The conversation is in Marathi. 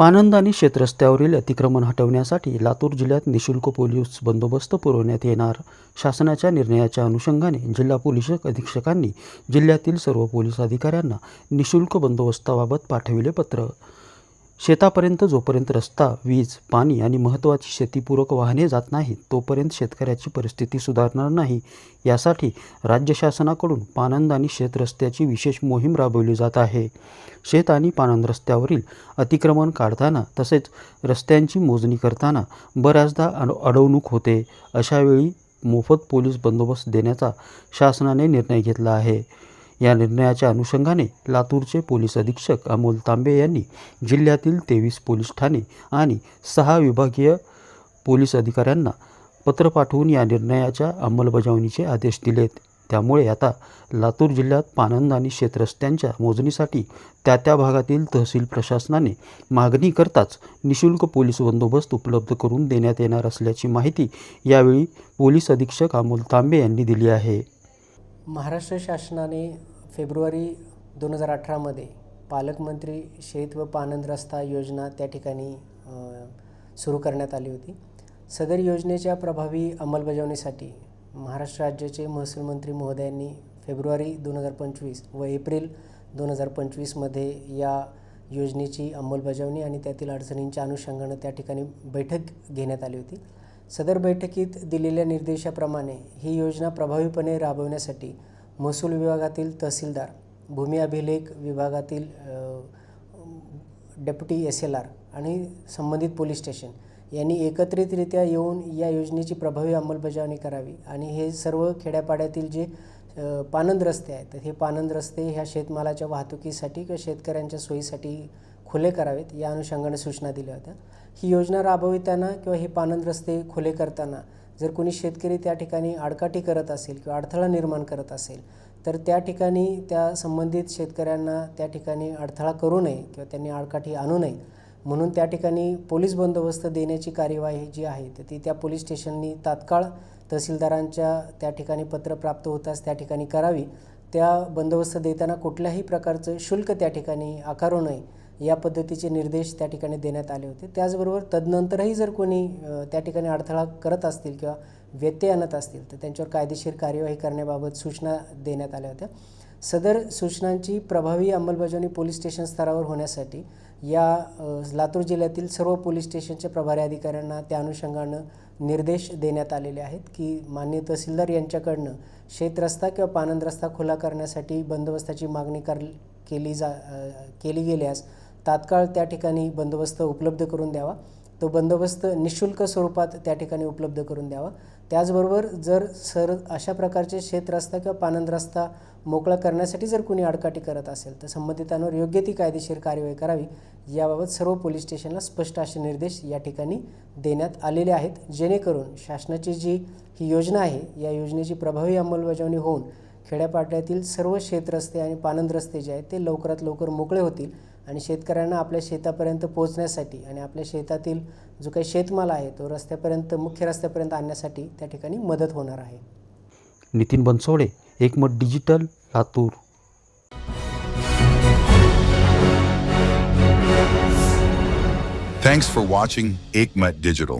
पानंद आणि शेतरस्त्यावरील अतिक्रमण हटवण्यासाठी लातूर जिल्ह्यात निशुल्क पोलीस बंदोबस्त पुरवण्यात येणार. शासनाच्या निर्णयाच्या अनुषंगाने जिल्हा पोलीस अधीक्षकांनी जिल्ह्यातील सर्व पोलीस अधिकाऱ्यांना निशुल्क बंदोबस्ताबाबत पाठविले पत्र. शेतापर्यंत जोपर्यंत रस्ता वीज पाणी आणि महत्त्वाची शेतीपूरक वाहने जात नाहीत तोपर्यंत शेतकऱ्याची परिस्थिती सुधारणार नाही. यासाठी राज्य शासनाकडून पानंद आणि शेत रस्त्याची विशेष मोहीम राबवली जात आहे. शेत आणि पानंद रस्त्यावरील अतिक्रमण काढताना तसेच रस्त्यांची मोजणी करताना बऱ्याचदा अड अडवणूक होते. अशावेळी मोफत पोलीस बंदोबस्त देण्याचा शासनाने निर्णय घेतला आहे. या निर्णयाच्या अनुषंगाने लातूरचे पोलीस अधीक्षक अमोल तांबे यांनी जिल्ह्यातील तेवीस पोलीस ठाणे आणि सहा विभागीय पोलीस अधिकाऱ्यांना पत्र पाठवून या निर्णयाच्या अंमलबजावणीचे आदेश दिलेत. त्यामुळे आता लातूर जिल्ह्यात पानंद आणि शेतरस्त्यांच्या मोजणीसाठी त्या त्या भागातील तहसील प्रशासनाने मागणी करताच निशुल्क पोलीस बंदोबस्त उपलब्ध करून देण्यात येणार असल्याची माहिती यावेळी पोलीस अधीक्षक अमोल तांबे यांनी दिली आहे. महाराष्ट्र शासनाने फेब्रुवारी दोन हजार अठरामध्ये पालकमंत्री शेत व पानंद रस्ता योजना त्या ठिकाणी सुरू करण्यात आली होती. सदर योजनेच्या प्रभावी अंमलबजावणीसाठी महाराष्ट्र राज्याचे महसूल मंत्री महोदयांनी फेब्रुवारी दोन हजार पंचवीस व एप्रिल दोन हजार पंचवीसमध्ये या योजनेची अंमलबजावणी आणि त्यातील अडचणींच्या अनुषंगानं त्या ठिकाणी बैठक घेण्यात आली होती. सदर बैठकीत दिलेल्या निर्देशाप्रमाणे ही योजना प्रभावीपणे राबवण्यासाठी महसूल विभागातील तहसीलदार भूमी अभिलेख विभागातील डेप्युटी एस एल आर आणि संबंधित पोलीस स्टेशन यांनी एकत्रितरित्या येऊन या योजनेची प्रभावी अंमलबजावणी करावी आणि हे सर्व खेड्यापाड्यातील जे पानंद रस्ते आहेत तर हे पानंद रस्ते ह्या शेतमालाच्या वाहतुकीसाठी किंवा शेतकऱ्यांच्या सोयीसाठी खुले करावेत या अनुषंगाने सूचना दिल्या होत्या. ही योजना राबविताना किंवा हे पानंद रस्ते खुले करताना जर कोणी शेतकरी त्या ठिकाणी आडकाठी करत असेल किंवा अडथळा निर्माण करत असेल तर त्या ठिकाणी त्या संबंधित शेतकऱ्यांना त्या ठिकाणी अडथळा करू नये किंवा त्यांनी आडकाठी आणू नये. म्हणून त्या ठिकाणी पोलीस बंदोबस्त देण्याची कार्यवाही जी आहे तर ती त्या पोलीस स्टेशननी तात्काळ तहसीलदारांच्या त्या ठिकाणी पत्र प्राप्त होताच त्या ठिकाणी करावी. त्या बंदोबस्त देताना कुठल्याही प्रकारचं शुल्क त्या ठिकाणी आकारू नये. या पद्धतीचे निर्देश त्या ठिकाणी देण्यात आले होते. त्याचबरोबर तदनंतरही जर कोणी त्या ठिकाणी अडथळा करत असतील किंवा व्यत्यय आणत असतील तर त्यांच्यावर कायदेशीर कार्यवाही करण्याबाबत सूचना देण्यात आल्या होत्या. सदर सूचनांची प्रभावी अंमलबजावणी पोलीस स्टेशन स्तरावर होण्यासाठी या लातूर जिल्ह्यातील सर्व पोलीस स्टेशनच्या प्रभारी अधिकाऱ्यांना त्या अनुषंगानं निर्देश देण्यात आलेले आहेत की मान्य तहसीलदार यांच्याकडनं शेत रस्ता किंवा पानंद रस्ता खुला करण्यासाठी बंदोबस्ताची मागणी कर केली जा केली गेल्यास तात्काळ त्या ठिकाणी बंदोबस्त उपलब्ध करून द्यावा. तो बंदोबस्त निशुल्क स्वरूपात त्या ठिकाणी उपलब्ध करून द्यावा. त्याचबरोबर जर सर अशा प्रकारचे शेत रस्ता किंवा पानंद रस्ता मोकळा करण्यासाठी जर कोणी आडकाठी करत असेल तर संबंधितांवर योग्य ती कायदेशीर कार्यवाही करावी. याबाबत सर्व पोलीस स्टेशनला स्पष्ट असे निर्देश या ठिकाणी देण्यात आलेले आहेत. जेणेकरून शासनाची जी ही योजना आहे या योजनेची प्रभावी अंमलबजावणी होऊन खेड्यापाड्यातील सर्व शेतरस्ते आणि पानंद रस्ते जे आहेत ते लवकरात लवकर मोकळे होतील. आणि शेतकऱ्यांना आपल्या शेतापर्यंत पोहोचण्यासाठी आणि आपल्या शेतातील जो काही शेतमाल आहे तो रस्त्यापर्यंत मुख्य रस्त्यापर्यंत आणण्यासाठी त्या ठिकाणी मदत होणार आहे Nitin Bansode Ekmat digital Latur Thanks for watching Aikmat Digital.